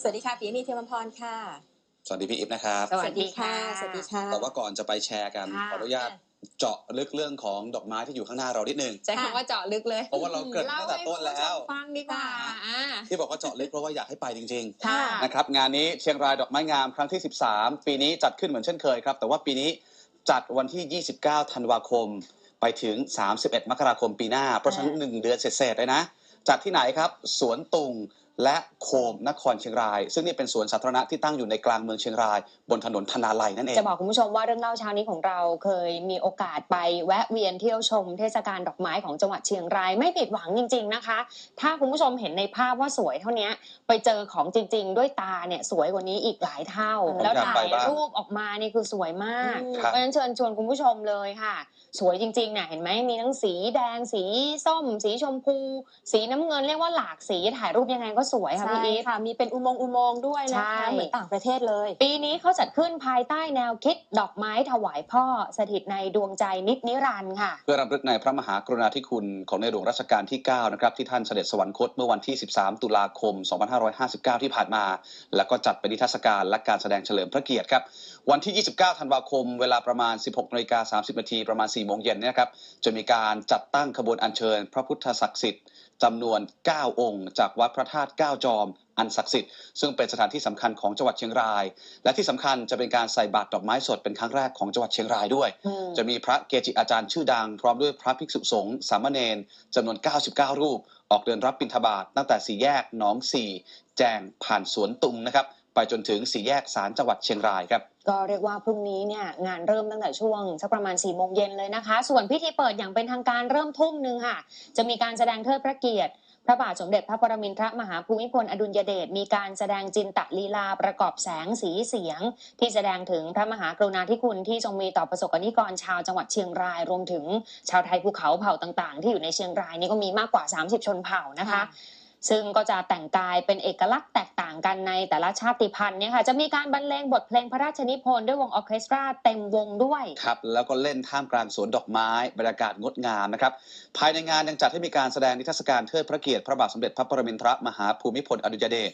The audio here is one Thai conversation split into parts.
สวัสดีค่ะปีมีเทียมพรค่ะ สวัสดีพี่อิฟนะครับ สวัสดีค่ะ สวัสดีค่ะ แต่ว่าก่อนจะไปแชร์กันค่ะขออนุญาตเจาะลึกเรื่องของดอกไม้ที่อยู่ข้างหน้าเรานิดนึงใช้คำว่าเจาะลึกเลย เพราะว่าเราเกริ่นตั้งแต่ต้นแล้วเาให้ผู้ชมฟังดีกว่าอ่าที่บอกว่าเจาะลึกเพราะว่าอยากให้ไปจริงค่ะๆนะครับงานนี้เชียงรายดอกไม้งามครั้งที่ 13 ปีนี้จัดขึ้นเหมือนเช่นเคยครับ แต่ว่าปีนี้จัดวันที่ 29 ธันวาคม ไปถึง 31 มกราคมปีหน้า เพราะฉะนั้นหนึ่งเดือนเศษๆเลยนะจัดที่ไหนครับ สวนตุง และโคมนครเชียงราย ซึ่งนี่เป็นสวนสาธารณะที่ตั้งอยู่ในกลางเมืองเชียงราย บนถนนธนาลัยนั่นเอง จะบอกคุณผู้ชมว่าเรื่องเล่าเช้านี้ของเราเคยมีโอกาสไปแวะเวียนเที่ยวชมเทศกาลดอกไม้ของจังหวัดเชียงรายไม่ผิดหวังจริง ๆนะคะ ถ้าคุณผู้ชมเห็นในภาพว่าสวยเท่านี้ไปเจอของจริง ๆ ด้วยตาเนี่ยสวยกว่านี้อีกหลายเท่าผมแล้วอยากถ่าไปยบ้างรูปออกมานี่คือสวยมากอืมเพราะฉะนั้นเชิญชวนคุณผู้ชมเลยค่ะ สวยจริงๆเนี่ยเห็นไหมมีทั้งสีแดงสีส้ม สีชมพู สีน้ำเงินเรียกว่าหลากสีถ่ายรูปยังไงก็สวยค่ะใช่พี่อีฟค่ะมีเป็นอุโมงค์อุโมงค์ด้วยนะใช่คะเหมือนต่างประเทศเลย ปีนี้เขาจัดขึ้นภายใต้แนวคิดดอกไม้ถวายพ่อสถิตในดวงใจนิดนิรันดร์ค่ะ เพื่อรำลึกในพระมหากรุณาธิคุณของในหลวงรัชกาลที่ 9 นะครับ ที่ท่านเสด็จสวรรคตเมื่อวันที่ 13 ตุลาคม 2559 ที่ผ่านมา แล้วก็จัดเป็นนิทรรศการและการแสดงเฉลิมพระเกียรติครับวันที่ 29 ธันวาคม เวลาประมาณ 16นาฬิกา30นาทีประมาณ 4 โมงเย็นเนยนะครับจะมีการจัดตั้งขบวนอัญเชิญ พระพุทธศักดิ์สิทธิ์จำนวน 9 องค์ จากวัดพระธาตุ9จอม อันศักดิ์สิทธิ์ซึ่งเป็นสถานที่สำคัญของจังหวัดเชียงราย และที่สำคัญจะเป็นการใส่บาตรดอกไม้สดเป็นครั้งแรกของจังหวัดเชียงรายด้วย จะมีพระเกจิอาจารย์ชื่อดัง พร้อมด้วยพระภิกษุสงฆ์สามเณรจำนวน 99 รูป ออกเดินรับบิณฑบาตตั้งแต่สี่แยกหนองสี่แจงผ่านสวนตุงนะครับไปจนถึงสี่แยกสารจังหวัดเชียงรายครับก็เรียกว่าพรุ่งนี้เนี่ยงานเริ่มตั้งแต่ช่วงสักประมาณ4ี่โมงเย็นเลยนะคะ ส่วนพิธีเปิดอย่างเป็นทางการเริ่มทุ่มหนึ่งค่ะ จะมีการแสดงเทิดพระเกียรติ พระบาทสมเด็จพระปรมินทรมหาภูมิพลอดุลยเดชมีการแสดงจินตลีลาประกอบแสงสีเสียง ที่แสดงถึงพระมหากรุณาธิคุณที่ทรงมีต่อประสบกนิกรชาวจังหวัดเชียงรายรวมถึงชาวไทยภูเขาเผ่าต่าง ๆ ที่อยู่ในเชียงรายนี่ก็มีมากกว่า 30 ชนเผ่านะคะ ซึ่งก็จะแต่งกายเป็นเอกลักษณ์แตกต่างกันในแต่ละชาติพันธุ์เนี่ยค่ะจะมีการบรรเลงบทเพลงพระราชนิพนธ์ด้วยวงออร์เคสตราเต็มวงด้วยครับแล้วก็เล่นท่ามกลางสวนดอกไม้บรรยากาศงดงามนะครับภายในงานยังจัดให้มีการแสดงนิทรรศการเทิดพระเกียรติพระบาทสมเด็จพระปรมินทรมหาภูมิพลอดุลยเดช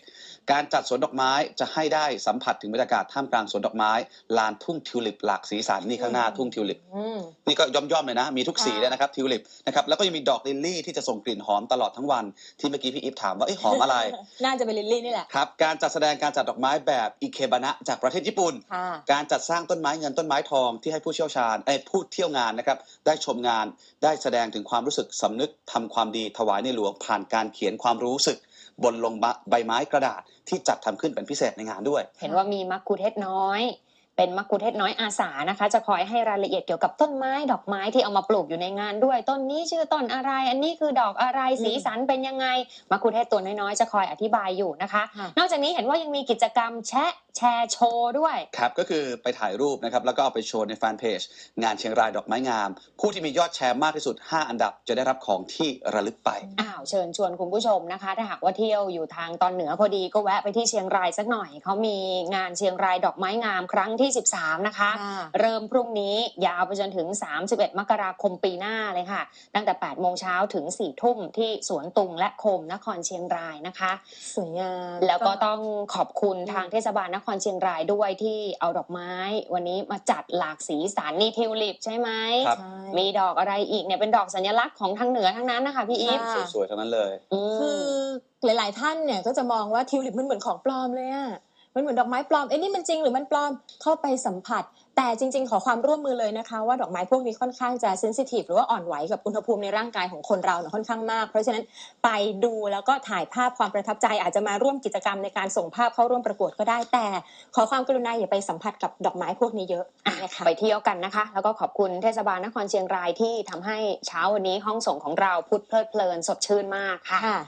การจัดสวนดอกไม้จะให้ได้สัมผัสถึงบรรยากาศท่ามกลางสวนดอกไม้ลานทุ่งทิวลิปหลากสีสันนี่ข้างหน้าทุ่งทิวลิปอืมนี่ก็ย่อมๆเลยนะ มีทุกสีค่ะเลยนะครับทิวลิปนะครับแล้วก็ยังมีดอกลิลลี่ที่จะส่งกลิ่นหอมตลอดทั้งวันที่เมื่อกี้พี่อีฟถามว่าเอ๊ะหอมอะไร น่าจะเป็นลิลลี่นี่แหละ ครับ การจัดแสดงการจัดดอกไม้แบบอิเคบานะจากประเทศญี่ปุ่นค่ะการจัดสร้างต้นไม้เงินต้นไม้ทองที่ให้ผู้เชี่ยวชาญไอ้ยผู้เที่ยวงานนะครับ ได้ชมงานได้แสดงถึงความรู้สึกสำนึกทำความดีถวายในหลวงผ่านการเขียนความรู้สึกบนลงใบไม้กระดาษที่จัดทำขึ้นเป็นพิเศษในงานด้วย เห็นว่ามีมักคุเทศน้อย เป็นมักคุเทศน้อยอาสานะคะ จะคอยให้รายละเอียดเกี่ยวกับต้นไม้ ดอกไม้ที่เอามาปลูกอยู่ในงานด้วย ต้นนี้ชื่อต้นอะไร อันนี้คือดอกอะไรสีสันเป็นยังไงมักคุเทศตัวน้อยๆ จะคอยอธิบายอยู่นะคะค่ะนอกจากนี้เห็นว่ายังมีกิจกรรมแชะ แชร์โชว์ด้วย ครับ ก็คือไปถ่ายรูปนะครับ แล้วก็เอาไปโชว์ในแฟนเพจ งานเชียงรายดอกไม้งาม ผู้ที่มียอดแชร์มากที่สุด 5 อันดับจะได้รับของที่ระลึกไป อ้าวเชิญชวนคุณผู้ชมนะคะ ถ้าหากว่าเที่ยวอยู่ทางตอนเหนือพอดีก็แวะไปที่เชียงรายสักหน่อย เขามีงานเชียงรายดอกไม้งามครั้งที่ 13 นะคะค่ะเริ่มพรุ่งนี้ยาวไปจนถึง 31 มกราคมปีหน้าเลยค่ะ ตั้งแต่ 8 โมงเช้าถึง 4 ทุ่มที่สวนตุงและโคมนครเชียงรายนะคะ สวยงาม แล้วก็ต้องขอบคุณทางเทศบาลนครเชียงรายด้วยที่เอาดอกไม้ วันนี้มาจัดหลากสีสันนี่ทิวลิปใช่ไหมครับใช่มีดอกอะไรอีกเนี่ยเป็นดอกสัญลักษณ์ของทางเหนือทั้งนั้นนะคะพี่อีฟค่ะสวยๆทั้งนั้นเลยมคือหลาย ๆ ท่านเนี่ยก็จะมองว่าทิวลิปมันเหมือนของปลอมเลยอะมันเหมือนดอกไม้ปลอมเอ้นี่มันจริงหรือมันปลอมเข้าไปสัมผัส แต่จริง ๆ ขอความร่วมมือเลยนะคะว่าดอกไม้พวกนี้ค่อนข้างจะเซนซิทีฟหรือว่าอ่อนไหวกับอุณหภูมิในร่างกายของคนเราเนี่ยค่อนข้างมาก เพราะฉะนั้นไปดูแล้วก็ถ่ายภาพความประทับใจอาจจะมาร่วมกิจกรรมในการส่งภาพเข้าร่วมประกวดก็ได้ แต่ขอความกรุณาอย่าไปสัมผัสกับดอกไม้พวกนี้เยอะอะนะคะไปเที่ยวกันนะคะ แล้วก็ขอบคุณเทศบาลนครเชียงรายที่ทำให้เช้าวันนี้ห้องส่งของเราพุทธเพลิดเพลินสดชื่นมากค่ะค่ะ